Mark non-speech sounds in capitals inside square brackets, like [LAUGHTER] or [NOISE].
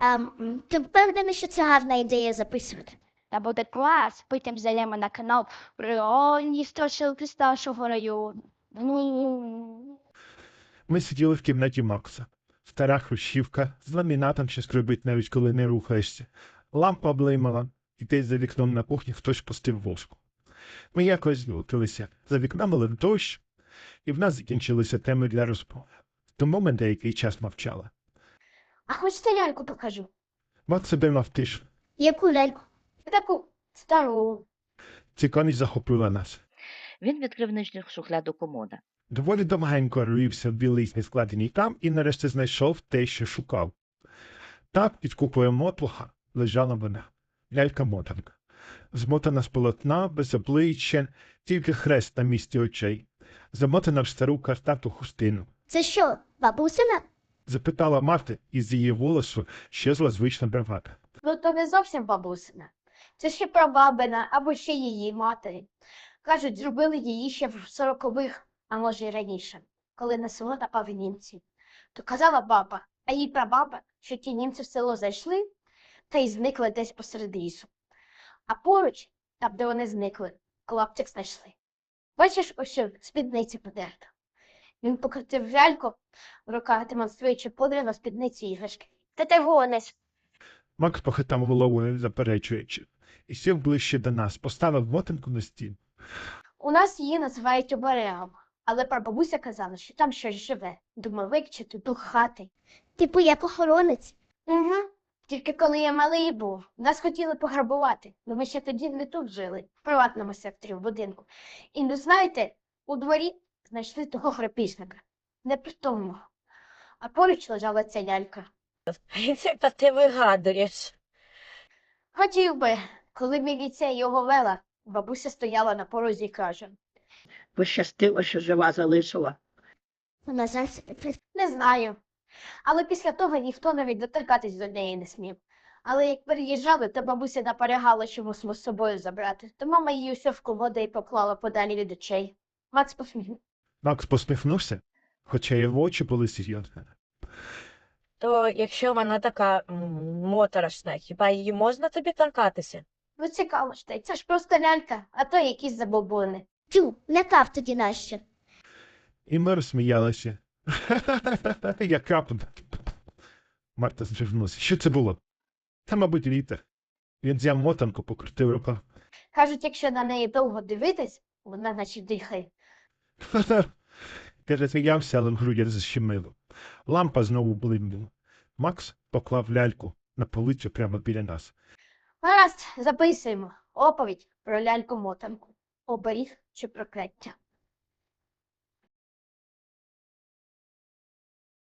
Ем, ти впевнений, що це гарна ідея записувати? Та буде клас, потім зайдемо на канал Реальні страшилки старшого району. Ну, Ми сиділи в кімнаті Макса. Стара хрущівка з ламінатом, що скрипить навіть коли не рухаєшся. Лампа облимала, і десь за вікном на кухні хтось пустив воску. Ми якось злутилися. За вікном лив дощ, і в нас закінчилися теми для розмови. Тому ми деякий час мовчали. А хочете ляльку покажу? Макс себе мав тишу. Яку ляльку? Таку стару. Цікавість захопила нас. Він відкрив нижню шухляду комода. Доволі довгенько рився в білизні, складеній там, і нарешті знайшов те, що шукав. Там під купою мотлуха лежала вона, лялька-мотанка. Змотана з полотна, без обличчя, тільки хрест на місці очей, замотана в стару картату хустину. Це що, бабусина? Запитала мати, і з її голосу щезла звична бравада. Ну, то не зовсім бабусина. Це ще прабабина або ще її матері. Кажуть, зробили її ще в сорокових, а може й раніше, коли на село напали німці. То казала баба, а їй прабаба, що ті німці в село зайшли та й зникли десь посеред лісу. А поруч, там, де вони зникли, клаптик знайшли. Бачиш, ось що спідниці подерта. Він покрутив ляльку в руках, демонструючи подри на спідниці іграшки. Та ти гониш. Макс похитав головою, заперечуючи, і сів ближче до нас, поставив мотанку на стін. У нас її називають оберегом, але прабабуся казала, що там щось живе, домовик чи то дух хати. Типу як охоронець? Угу. Тільки коли я малий був, нас хотіли пограбувати, бо ми ще тоді не тут жили, в приватному секторі в будинку. І ну знаєте, у дворі знайшли того грабіжника, непритомного. А поруч лежала ця лялька. [LAUGHS] Та ти вигадуєш. Хотів би, коли міліція його вела, бабуся стояла на порозі і каже. Пощастило, що жива залишила. Вона зараз не знаю. Але після того ніхто навіть доторкатись до неї не смів. Але як переїжджали, то бабуся наполягала, що мусимо з собою забрати. То мама її усе в колода і поклала подалі від очей. Макс посміх. Макс посміхнувся, хоча його очі були серйозні. То якщо вона така м, моторошна, хіба її можна тобі торкатися? Ну цікаво ж те, це ж просто лялька, а то якісь забобони. Тю, лякав тоді нащо. І ми розсміялися. [LAUGHS] Яка б- Марта звернулася. Що це було? Та, мабуть, вітер. Він взяв мотанку, покрутив рукав. Кажуть, якщо на неї довго дивитись, вона наче дихає. [LAUGHS] Я засміявся, але в груді защемило. Лампа знову блимнула. Макс поклав ляльку на полицю прямо біля нас. Гаразд, записуємо. Оповідь про ляльку-мотанку. Оберіг чи прокляття.